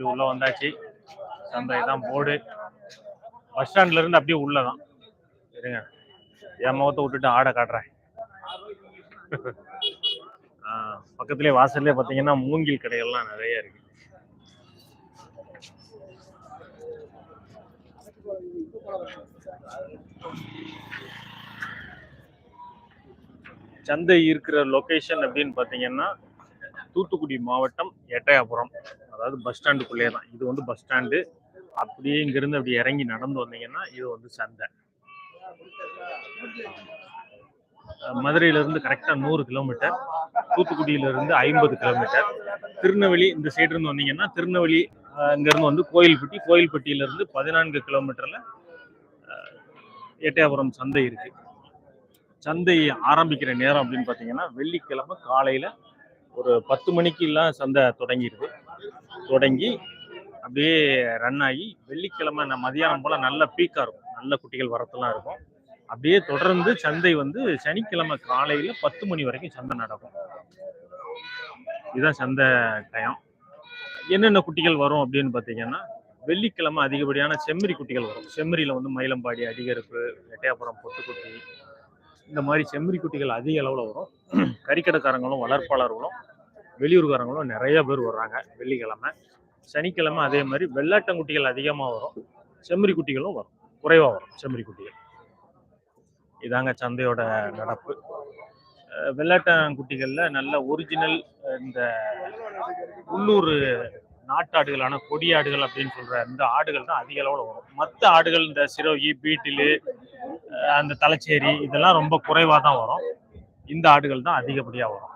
இப்படி உள்ள வந்தாச்சு. சந்தை தான் போர்டு. பஸ் ஸ்டாண்ட்ல இருந்து அப்படியே உள்ளதான் இருங்க. என் முகத்தை விட்டுட்டு ஆடை காட்டுறேன். பக்கத்துலேயே வாசல்லே பார்த்தீங்கன்னா மூங்கில் கடைகள்லாம் நிறைய இருக்கு. சந்தை இருக்கிற லொகேஷன் அப்படின்னு பார்த்தீங்கன்னா தூத்துக்குடி மாவட்டம் எட்டயாபுரம். அதாவது பஸ் ஸ்டாண்டுக்குள்ளே தான் இது வந்து பஸ் ஸ்டாண்டு அப்படியே இங்கிருந்து அப்படி இறங்கி நடந்து வந்தீங்கன்னா இது வந்து சந்தை. அஹ் மதுரையில இருந்து கரெக்டா நூறு கிலோமீட்டர் தூத்துக்குடியில இருந்து ஐம்பது கிலோமீட்டர் திருநெல்வேலி இந்த சைடு இருந்து வந்தீங்கன்னா திருநெல்வேலி இங்கேருந்து வந்து கோயில்பட்டி கோயில்பட்டியில இருந்து பதினான்கு கிலோமீட்டர்ல எட்டயபுரம் சந்தை இருக்கு. சந்தை ஆரம்பிக்கிற நேரம் அப்படின்னு பார்த்தீங்கன்னா வெள்ளிக்கிழமை காலையில ஒரு பத்து மணிக்கெல்லாம் சந்தை தொடங்கிடுது. தொடங்கி அப்படியே ரன் ஆகி வெள்ளிக்கிழமை நான் மதியானம் போல் நல்ல பீக்காக இருக்கும். நல்ல குட்டிகள் வரத்தெல்லாம் இருக்கும். அப்படியே தொடர்ந்து சந்தை வந்து சனிக்கிழமை காலையில் பத்து மணி வரைக்கும் சந்தை நடக்கும். இதுதான் சந்தை டயம். என்னென்ன குட்டிகள் வரும் அப்படின்னு பார்த்தீங்கன்னா வெள்ளிக்கிழமை அதிகப்படியான செம்மறி குட்டிகள் வரும். செம்மறியில் வந்து மயிலம்பாடி அதிகரிப்பு எட்டயபுரம் பொட்டுக்குட்டி இந்த மாதிரி செம்மறி குட்டிகள் அதிக அளவில் வரும். கறிக்கடைக்காரங்களும் வளர்ப்பாளர்களும் வெளியூர்காரங்களும் நிறைய பேர் வர்றாங்க வெள்ளிக்கிழமை சனிக்கிழமை அதே மாதிரி வெள்ளாட்டங்குட்டிகள் அதிகமாக வரும் செம்மறி குட்டிகளும் வரும் குறைவாக வரும் செம்மறி குட்டிகள். இதாங்க சந்தையோட நடப்பு. வெள்ளாட்டங்குட்டிகளில் நல்ல ஒரிஜினல் இந்த உள்ளூர் நாட்டாடுகளான கொடியாடுகள் அப்படின்னு சொல்கிற இந்த ஆடுகள் தான் அதிக அளவில் வரும். மற்ற ஆடுகள் இந்த சிரோகி பீட்டிலு அந்த தலைச்சேரி இதெல்லாம் ரொம்ப குறைவாக தான் வரும். இந்த ஆடுகள் தான் அதிகப்படியாக வரும்.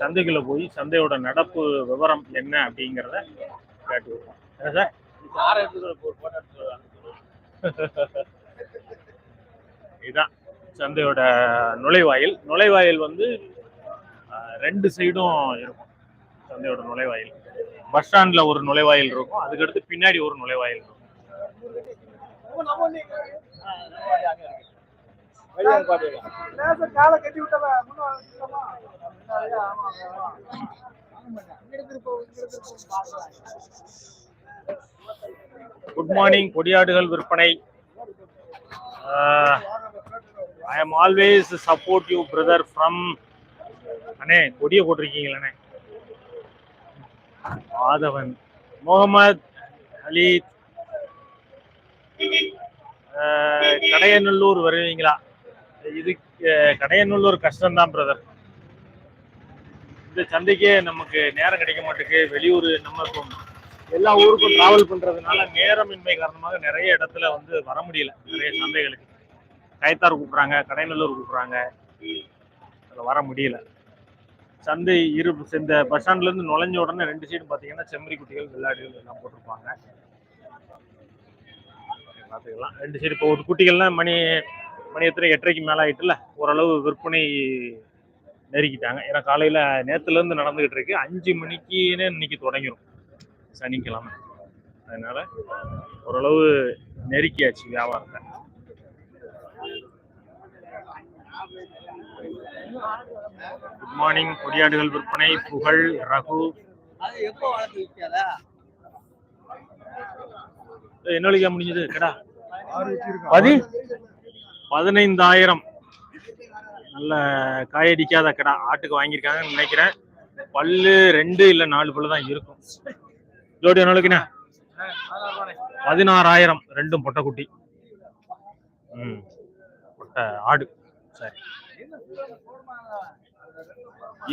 சந்தைக்குள்ளே போய் சந்தையோட நடப்பு விவரம் என்ன அப்படிங்கிறத கேட்டு வருவோம். சார்? இதுதான் சந்தையோட நுழைவாயில். நுழைவாயில் வந்து ரெண்டு சைடும் இருக்கும். சந்தையோட நுழைவாயில். பஸ் ஸ்டாண்ட்ல ஒரு நுழைவாயில் இருக்கும். அதுக்கடுத்து பின்னாடி ஒரு நுழைவாயில் இருக்கும் காலை கட்டி விட்டவ முன்ன குட் மார்னிங் கொடியாடுகள் விற்பனை. I am always support you brother from அண்ணே கொடியை போட்டிருக்கீங்களே மாதவன் முகமது அலி. கடையநல்லூர் வருவீங்களா? இது கடையனுள்ள ஒரு கஷ்டம் தான் பிரதர் இந்த சந்தைக்கே நமக்கு நேரம் கிடைக்க மாட்டேங்குது. வெளியூர் நம்ம இப்போ எல்லா ஊருக்கும் டிராவல் பண்றதுனால நேரமின்மை காரணமாக நிறைய இடத்துல வந்து வர முடியல. நிறைய சந்தைகளுக்கு. கயத்தார் கூப்பிட்றாங்க கடையநல்லூர் கூப்பிட்றாங்க. அதில் வர முடியல. சந்தை இரு இந்த பஸ் ஸ்டாண்ட்ல இருந்து நுழைஞ்ச உடனே ரெண்டு சைடு பார்த்தீங்கன்னா செம்மறி குட்டிகள் வெள்ளாடுகள் எல்லாம் போட்டிருப்பாங்க. பார்த்துக்கலாம் ரெண்டு சைடு இப்போ ஒரு குட்டிகள்லாம் மணி மணி எத்தனை எட்டரைக்கு மேலே ஆயிட்டுல ஓரளவு விற்பனை நெருக்கிட்டாங்க. ஏன்னா காலையில் நேற்றுலேருந்து நடந்துகிட்டு இருக்கு. அஞ்சு மணிக்குன்னு இன்னைக்கு தொடங்கிரும். சனிக்கிழமை. அதனால ஓரளவு நெருக்கியாச்சு வியாபாரத்தை. குட் மார்னிங் கொடியாடுகள் விற்பனை. புகழ் ரகு. என்ன முடிஞ்சது? கடா. பதி? பதினைந்தாயிரம். நல்ல காயடிக்காத கடை ஆட்டுக்கு வாங்கியிருக்காங்கன்னு நினைக்கிறேன். பல்லு ரெண்டு இல்லை நாலு பல்லு தான் இருக்கும். ஜோடி என்ன பதினாறாயிரம். ரெண்டும் பொட்டைக்குட்டி. ம். பொட்டை ஆடு. சரி.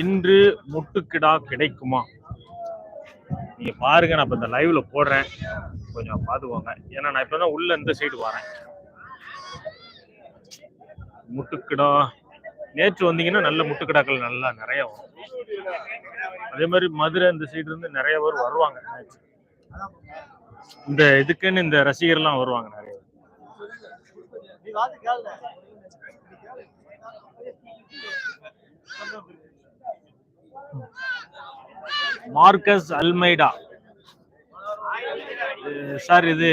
இன்று முட்டுக்கிடா கிடைக்குமா? நீங்க பாருங்க நான் இப்போ இந்த லைவ்ல போடுறேன். கொஞ்சம் பார்த்துக்கோங்க ஏன்னா நான் இப்போ தான் உள்ள இந்த சைடு வரேன். முட்டுக்கிடா. நேற்று வந்தீங்கன்னா நல்ல முட்டுக்கிடாக்கள் நல்லா நிறைய வரும். அதே மாதிரி மதுரை இந்த சைடு இருந்து நிறைய பேர் வருவாங்க நேற்று. இந்த இதுக்குன்னு இந்த ரசிகர்லாம் வருவாங்க நிறைய பேர். Marcus Almeida. சார் இது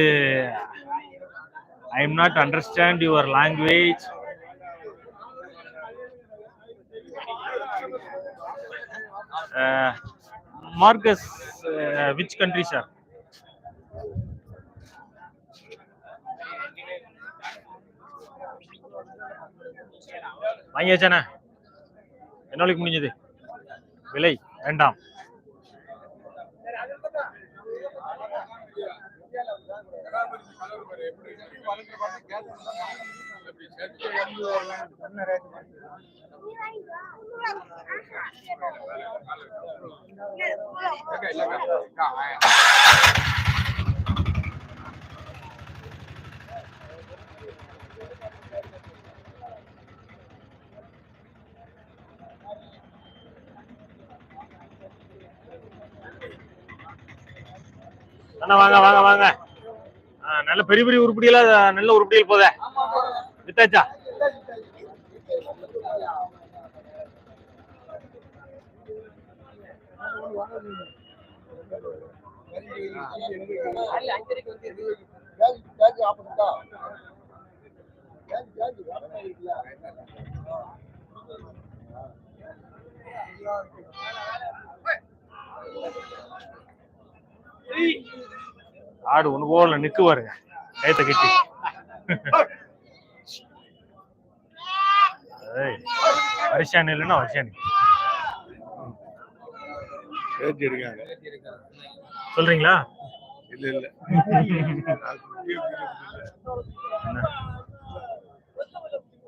I am not understand your language Marcus which country sir வாங்கியாச்சானே என்ன நாளைக்கு முடிஞ்சது? விலை வேண்டாம் அண்ணா வாங்க வாங்க வாங்க. நல்ல பெரிய பெரிய உருப்படியெல்லாம் நல்ல உருப்படிகள் போதே. வித்தாச்சா? ஆடு ஒண்ணு போல நிக்கு பாருங்க கயத்தை கட்டி. வருஷானு இல்லைன்னா வருஷானு ஏற்றி இருக்காங்க சொல்றீங்களா? இல்ல இல்ல.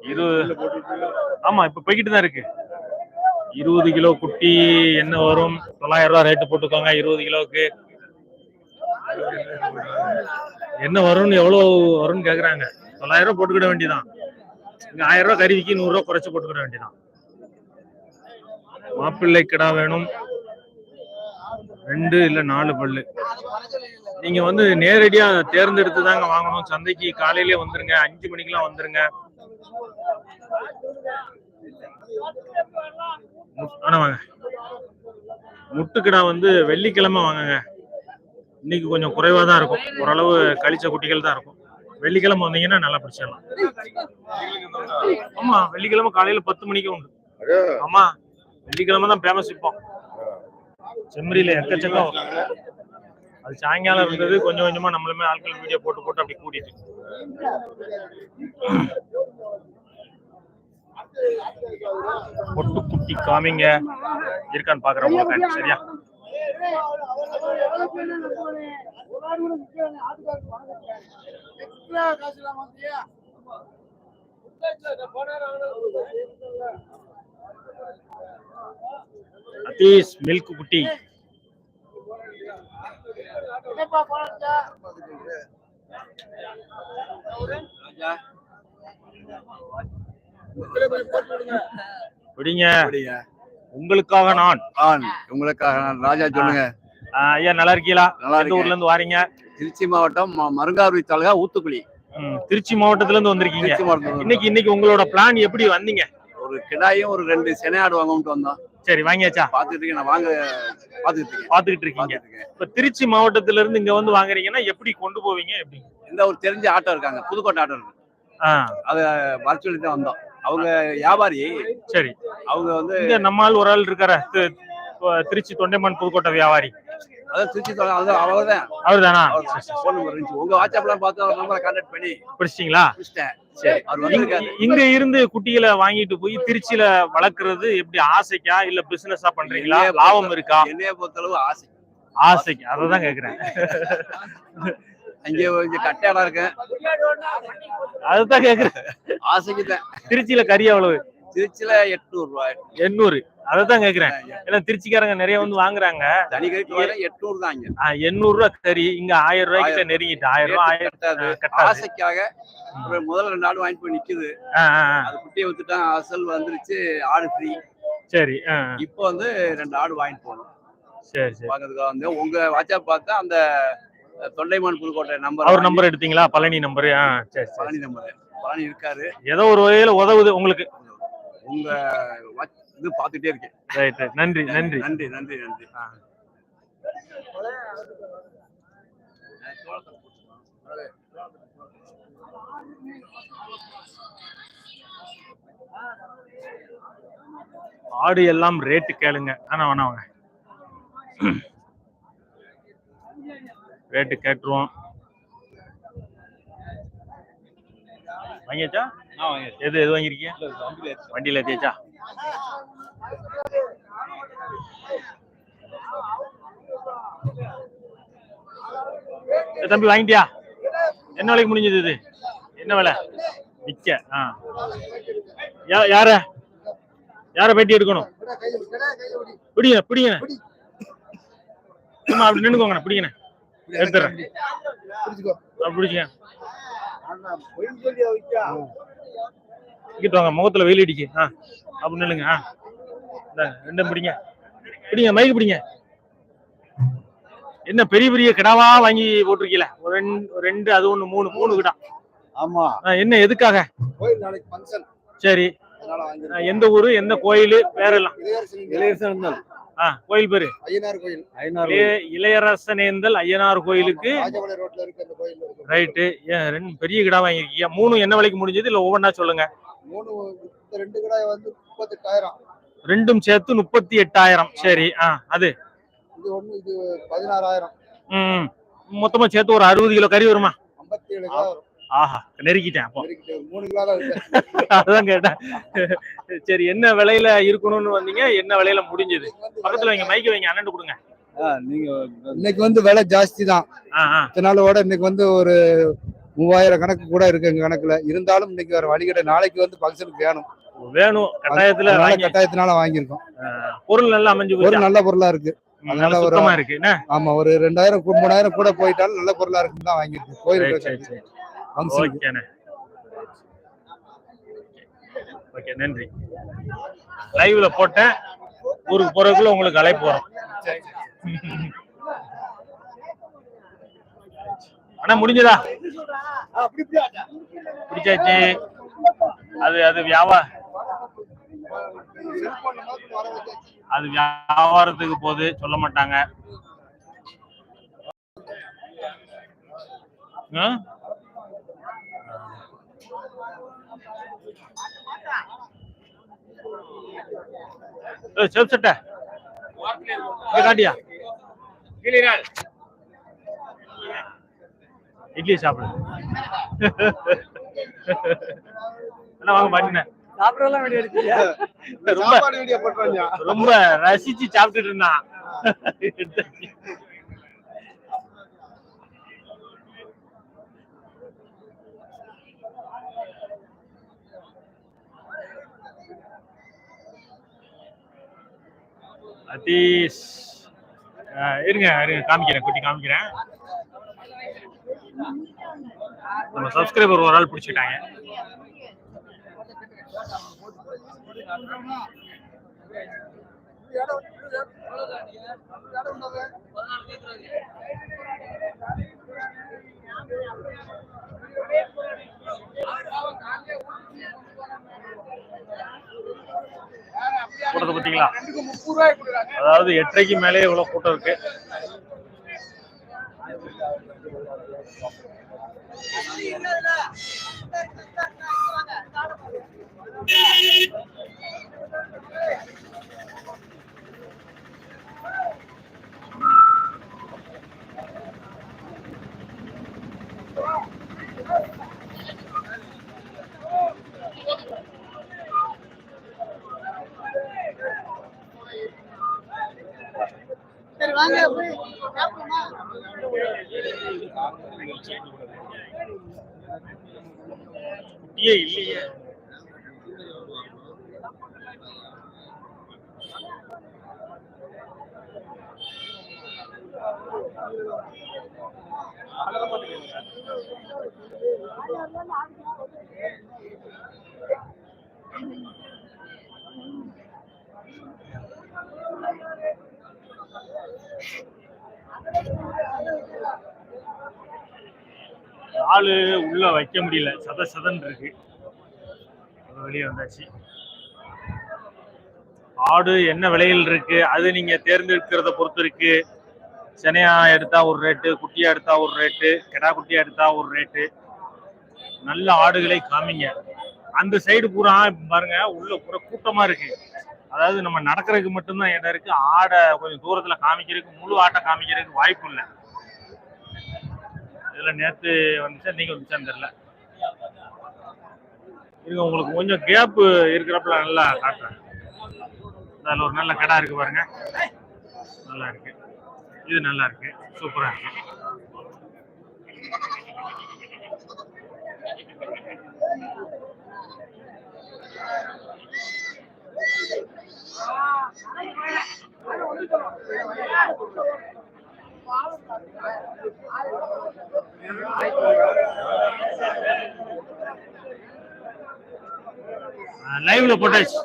இருபது ஆமா இப்ப போய்கிட்டு தான் இருக்கு. இருபது கிலோ குட்டி என்ன வரும்? தொள்ளாயிரம் ரூபாய் ரேட்டு போட்டுக்கோங்க இருபது கிலோவுக்கு. என்ன வரும்னு எவ்வளவு வரும்னு கேக்குறாங்க. தொள்ளாயிரம் ரூபாய் போட்டுக்கிட வேண்டியதான் இங்க ஆயிரம் ரூபாய் கருவிக்கு நூறு ரூபாய் குறைச்சு போட்டுக்கிட வேண்டியதான் மாப்பிள்ளை கிடா வேணும். ரெண்டு இல்ல நாலு பல்லு. நீங்க வந்து நேரடியா தேர்ந்தெடுத்து தாங்க வாங்கணும். சந்தைக்கு காலையிலே வந்துருங்க அஞ்சு மணிக்கெல்லாம் வந்துருங்க. முட்- ஆனா வாங்க. முட்டுக்கிடா வந்து வெள்ளிக்கிழமை வாங்குங்க. இன்னைக்கு கொஞ்சம் குறைவா தான் இருக்கும். ஓரளவு கழிச்ச குட்டிகள் தான் இருக்கும். வெள்ளிக்கிழமை வந்தீங்கன்னா நல்லா பிடிச்சிடலாம். ஆமா வெள்ளிக்கிழமை காலையில பத்து மணிக்கு உண்டு. ஆமா வெள்ளிக்கிழமை தான் ஃபேமஸ் இப்போ செம்மறியில எக்கச்சக்கம். அது சாயங்காலம் இருந்தது கொஞ்சம் கொஞ்சமா நம்மளுமே ஆட்கள் வீடியோ போட்டு போட்டு அப்படி கூட்டிட்டு பொட்டு குட்டி காமிங்க. இருக்கான்னு பாக்குறவங்க சரியா? அத்தீஸ் மில்க் குட்டி. விடிங்க உங்களுக்காக நான். ஆண் உங்களுக்காக நான். ராஜா சொல்லுங்க. ஐயா நல்லா இருக்கீங்களா? நல்லா எந்த ஊர்ல இருந்து வாரீங்க? திருச்சி மாவட்டம் மருங்கார்வி தாலுகா ஊத்துக்குழி திருச்சி மாவட்டத்துல இருந்து வந்திருக்கீங்க இன்னைக்கு இன்னைக்கு உங்களோட பிளான் எப்படி வந்தீங்க? ஒரு கிடாயும் ஒரு ரெண்டு செனை ஆடு வாங்கணும்ட்டு வந்தோம். சரி வாங்கியாச்சா? இருக்கேன். நான் வாங்க இருக்கேன். பாத்துக்கிட்டு இருக்கீங்க. இப்ப திருச்சி மாவட்டத்துல இருந்து இங்க வந்து வாங்குறீங்கன்னா எப்படி கொண்டு போவீங்க எப்படி? இந்த ஒரு தெரிஞ்ச ஆட்டோ இருக்காங்க. புதுக்கோட்டை ஆட்டோ இருக்கு. அதை வர சொல்லி தான் வந்தோம். அவங்க வியாபாரி. சரி. அவங்க வந்து இங்க நம்ம ஆள் ஒரு ஆள் இருக்கார திருச்சி தொண்டைமான் புதுக்கோட்டை வியாபாரி. அதான் திருச்சி தான் அவர் தானா இருந்துச்சு. உங்க வாட்ஸ்அப்லாம் பார்த்து அவர் நம்பரை கான்டாக்ட் பண்ணி பிடிச்சிட்டீங்களா? பிடிச்சிட்டேன். அவர் இங்க- இருந்து குட்டிகளை வாங்கிட்டு போய் திருச்சியில வளர்க்கறது எப்படி ஆசைக்கா இல்ல பிசினஸா பண்றீங்களா? லாபம் இருக்கா? என்னைய பொறுத்தளவு ஆசை. ஆசைக்கு அததான் கேக்குறேன். அங்கே கொஞ்சம் கட்டை இடம் இருக்கு அதுதான் கேக்குறேன். ஆசைக்கு தான் திருச்சியில கறி எவ்வளவு? திருச்சியில எட்நூறு ரூபாய் எண்ணூறு. அததான் கேக்குறேன். ஏன்னா திருச்சிக்காரங்க நிறைய வந்து வாங்குறாங்க. தனி கறி எட்நூறு தான் எண்ணூறு ரூபாய் கறி இங்க ஆயிரம் கிட்ட நெருங்கிட்டு ஆயிரம் ரூபாய் ஆயிரம் ஆசைக்காக முதல்ல ரெண்டு ஆடு வாங்கிட்டு போய் நிக்குது. அது குட்டியை வித்துட்டான் அசல் வந்துருச்சு ஆடு ஃப்ரீ சரி இப்போ வந்து ரெண்டு ஆடு வாங்கிட்டு போகணும். சரி சரி. பார்க்கறதுக்காக வந்து உங்க வாட்ஸ்அப் பார்த்தா அந்த தொண்டைமான் புதுக்கோட்டை நம்பர் அவர் நம்பர் எடுத்தீங்களா? பழனி நம்பர் சரி சரி. பழனி நம்பர் பழனி இருக்காரு. ஏதோ ஒரு வகையில உதவுது உங்களுக்கு. உங்க இது பார்த்துட்டே இருக்கேன். ரைட் நன்றி நன்றி நன்றி. நன்றி நன்றி ஆடு எல்லாம் ரேட்டு கேளுங்க. ஆனா வேணா வாங்க. ரேட்டு கேட்டுருவோம். வாங்கியாச்சா? எது எது வாங்கிருக்கீங்க வண்டியில ஏத்தியாச்சா? ஏ, தம்பி வாங்கிட்டியா? என்ன விலைக்கு முடிஞ்சது இது? என்ன விலை? விக்க ஆ. யார? யார பேட்டி எடுக்கணும்? பிடிங்க பிடிங்க சும்மா அப்படி நின்னுக்கோங்க பிடிங்கண்ணே. எடுத்துறேன் அப்படி இங்கிட்டு வாங்க முகத்துல வெயில் அடிக்கு. ஆ அப்படி நில்லுங்க ஆ. ரெண்டும் பிடிங்க. பிடிங்க மைக்கு பிடிங்க. என்ன பெரிய பெரிய கிடாவா வாங்கி போட்டிருக்கீல? ஒரு ரெண்டு ரெண்டு அது ஒண்ணு மூணு மூணு கிடா. ஆமா. ஆ, என்ன எதுக்காக? கோயில் நாளைக்கு ஃபங்க்ஷன் சரி. எந்த ஊரு எந்த கோயில் பேரெல்லாம் கோயில் பேரு? ஐயனார் கோயில். ஐயனார் இளைய- இளையரசனேந்தல் ஐயனார் கோயிலுக்கு. ராஜபாளைய ரோட்ல இருக்க அந்த கோயில் இருக்கு. ரைட்டு. ஏன் ரெண்டு பெரிய கிடா வாங்கிருக்கீங்க மூணு என்ன விலைக்கு முடிஞ்சது? இல்ல ஒவ்வொன்றா சொல்லுங்க. மூணு ரெண்டு கடாய் வந்து முப்பத்தெட்டாயிரம். ரெண்டும் சேர்த்து முப்பத்தி எட்டாயிரம் சரி ஆ அது. இது ஒண்ணு இது பதினாறாயிரம். ம் மொத்தமா சேர்த்து ஒரு அறுபது கிலோ கறி வருமா? ஐம்பத்தி ஏழு கிலோ வரும். ஆஹா நெருக்கிட்டேன் அப்போ. அதான் கேட்டேன். சரி என்ன விலையில இருக்கணும்னு வந்தீங்க? என்ன விலையில முடிஞ்சது? பக்கத்துல வைங்க மைக்க வைங்க அண்ணன் கொடுங்க. இன்னைக்கு வந்து விலை ஜாஸ்தி தான். இத்தனாலோட இன்னைக்கு வந்து ஒரு மூவாயிரம் கணக்கு கூட இருக்கு எங்க கணக்குல. இருந்தாலும் இன்னைக்கு வேற வழிகிட்ட நாளைக்கு வந்து ஃபங்க்ஷனுக்கு வேணும். வேணும். கட்டாயத்துல கட்டாயத்தினால வாங்கியிருக்கோம். பொருள் நல்லா அமைஞ்சு ஒரு போச்சு? நல்ல பொருளா இருக்கு. அதனால ஒரு- சுத்தமா இருக்கு. என்ன? ஆமா ஒரு ரெண்டாயிரம் மூணாயிரம் கூட போயிட்டாலும் நல்ல பொருளா இருக்குன்னு தான் வாங்கியிருக்கோம். சரி, ஓகேண்ணே ஓகே நன்றி. லைவ்ல போட்டேன். ஊருக்கு போறதுக்குள்ள உங்களுக்கு அழைப்பு வரும். அண்ணா முடிஞ்சதா? பிடிச்சாச்சு அது அது வியாபார அது வியாபாரத்துக்கு போகுது சொல்ல மாட்டாங்க. ஆ? ஏய், செல்ஃப் சட்டை காட்டியா? இட்லி சாப்பிடு. என்ன வாங்க மாட்டினேன் ரொம்ப ரசிச்சு சாப்பிட்டுட்டு இருந்தான். அதீஷ் இருங்க இருங்க காமிக்கிறேன் குட்டி காமிக்கிறேன். நம்ம சப்ஸ்கிரைபர் ஒரு ஆள் பிடிச்சிட்டாங்க. கூட்டத்தை பார்த்தீங்களா அதாவது எட்டரைக்கு மேலே இவ்வளோ கூட்டம் இருக்கு குட்டியே இல்லையே. ஆளு உள்ள வைக்க முடியல. சத சதன் இருக்கு. வெளியே வந்தாச்சு. ஆடு என்ன விலையில் இருக்கு? அது நீங்க தேர்ந்தெடுக்கிறத பொறுத்து இருக்கு. செனையா எடுத்தா ஒரு ரேட்டு குட்டியா எடுத்தா ஒரு ரேட்டு கெடா குட்டியா எடுத்தா ஒரு ரேட்டு நல்ல ஆடுகளை காமிங்க. அந்த சைடு பூரா பாருங்க உள்ள பூரா கூட்டமா இருக்கு. அதாவது நம்ம நடக்கிறதுக்கு மட்டும்தான் இடம் இருக்கு. ஆடை கொஞ்சம் தூரத்துல காமிக்கிறதுக்கு முழு ஆட்டை காமிக்கிறதுக்கு வாய்ப்பு இல்லை. இதுல நேத்து வந்துச்சா இன்னைக்கு வந்துச்சான்னு தெரியல. இது உங்களுக்கு கொஞ்சம் கேப் இருக்கிறப்பல நல்லா காட்டுறேன். அதில் ஒரு நல்ல கடை இருக்கு பாருங்க. நல்லா இருக்கு. இது நல்லா இருக்கு. சூப்பரா இருக்கு. லைவ்ல போட்டாச்சு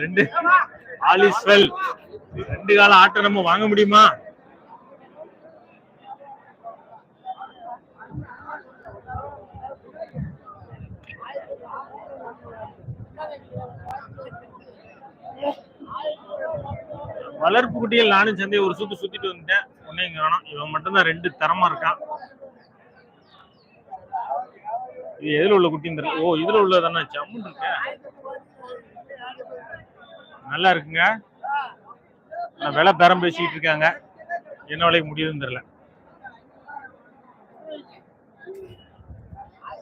ரெண்டு. All is well. ரெண்டு கால ஆட்டை நம்ம வாங்க முடியுமா? வளர்ப்பு குட்டியில் நானும் சந்தையை ஒரு சுத்து சுத்திட்டு வந்துட்டேன். ஒன்னையும் வேணாம் இவன் மட்டும்தான் ரெண்டு தரமா இருக்கான். இது எதுல உள்ள குட்டின்னு தெரியல. ஓ இதுல உள்ளதானே ஜம்முன் இருக்க. நல்லா இருக்குங்க. ஆனா விலை பேரம் பேசிட்டு இருக்காங்க. என்ன விலைக்கு முடியுதுன்னு தெரியல.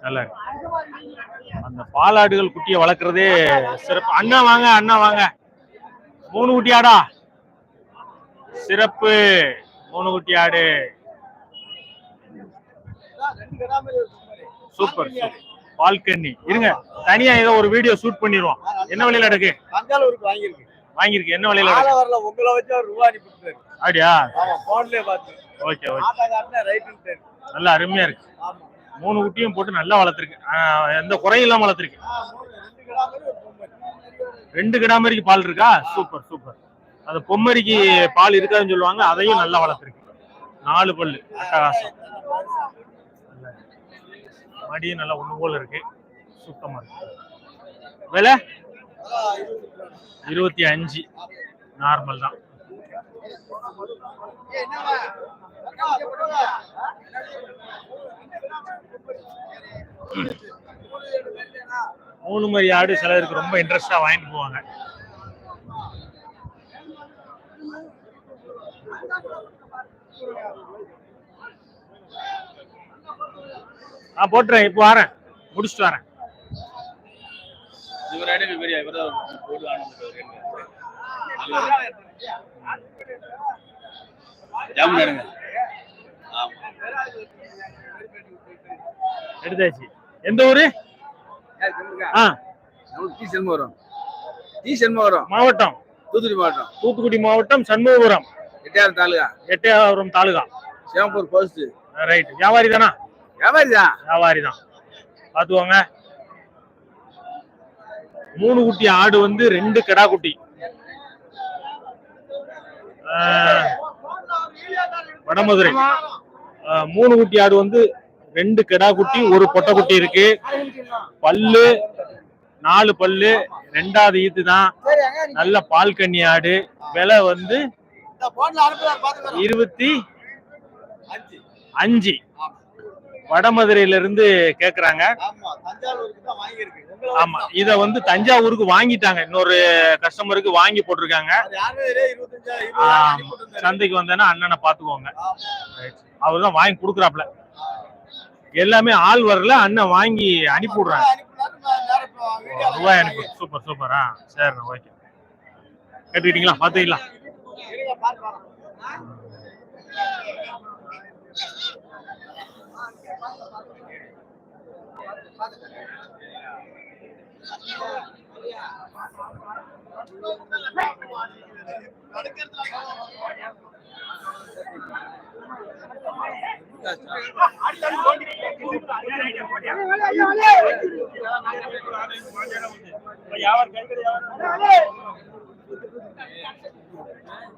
நல்லா அந்த பாலாடுகள் குட்டியை வளர்க்கறதே சிறப்பு. அண்ணா வாங்க அண்ணா வாங்க. மூணு குட்டியாடா? சிறப்பு மூணு குட்டி ஆடு. Super super. பால்கன்னி. இருங்க தனியா ஏதோ ஒரு வீடியோ ஷூட் பண்ணிடுவோம். என்ன விலையில தஞ்சாவூருக்கு வாங்கியிருக்கு. என்ன விலையில உங்களை வச்சு ரூபா அனுப்பிட்டாரு அப்படியா? போன்லயே பார்த்து. Okay okay. நல்லா அருமையா இருக்கு. மூணு குட்டியும் போட்டு நல்லா வளர்த்துருக்கு. எந்த குறையும் இல்லாம வளர்த்துருக்கு. ரெண்டு கிலோ மாதிரி ஒரு பொம்மை. ரெண்டு கிடாமரிக்கு பால் இருக்கா? Super super. அந்த பொம்மரிக்கு பால் இருக்காதுன்னு சொல்லுவாங்க அதையும் நல்லா வளர்த்துருக்கு. நாலு பல்லு அட்டகாசம். மடியும் நல்லா ஒன்று போல் இருக்கு. சுத்தமாக இருக்கு. விலை? இருபத்தி அஞ்சு. நார்மல் தான். மூணு மாதிரி ஆடு சிலருக்கு ரொம்ப இன்ட்ரெஸ்டாக வாங்கிட்டு போவாங்க. நான் போட்டுறேன் இப்போ வரேன். முடிச்சுட்டு வரேன். எடுத்தாச்சு. எந்த ஊரு? ஆ. டி சென்மபுரம் டி சென்மபுரம் மாவட்டம். தூத்துக்குடி மாவட்டம். தூத்துக்குடி மாவட்டம் சண்முகபுரம். எட்டாயிரம் தாலுகா. எட்டயபுரம் தாலுகா. சிவம்பூர் போஸ்ட் ரைட் வியாபாரி தானா? வியாபாரி தான். வியாபாரி தான். பார்த்துக்கோங்க. மூணு குட்டி ஆடு வந்து ரெண்டு கிடா குட்டி. வடமதுரை. மூணு குட்டி ஆடு வந்து ரெண்டு கிடா குட்டி ஒரு பொட்டை குட்டி இருக்கு. பல்லு நாலு பல்லு ரெண்டாவது ஈத்து தான். நல்ல பால் கன்னி ஆடு. விலை வந்து இருபத்தி அஞ்சு. அஞ்சு. வடமதுரையில இருந்து கேக்குறாங்க. ஆமா, இத வந்து தஞ்சாவூருக்கு வாங்கிட்டாங்க. இன்னொரு கஸ்டமருக்கு வாங்கி போட்டிருக்காங்க. சந்தைக்கு வந்தேன்னா அண்ணனை பாத்துக்கோங்க. அவர் தான் வாங்கி கொடுக்குறாப்ல எல்லாமே ஆள் வரல அண்ணன் வாங்கி அனுப்பி விடுறாங்க ரூபாய் அனுப்பி. சூப்பர் சூப்பரா. சரிண்ணா ஓகே. கேட்டுக்கிட்டீங்களா? பாத்துக்கலாம் யாவர் கைகள் யாவர்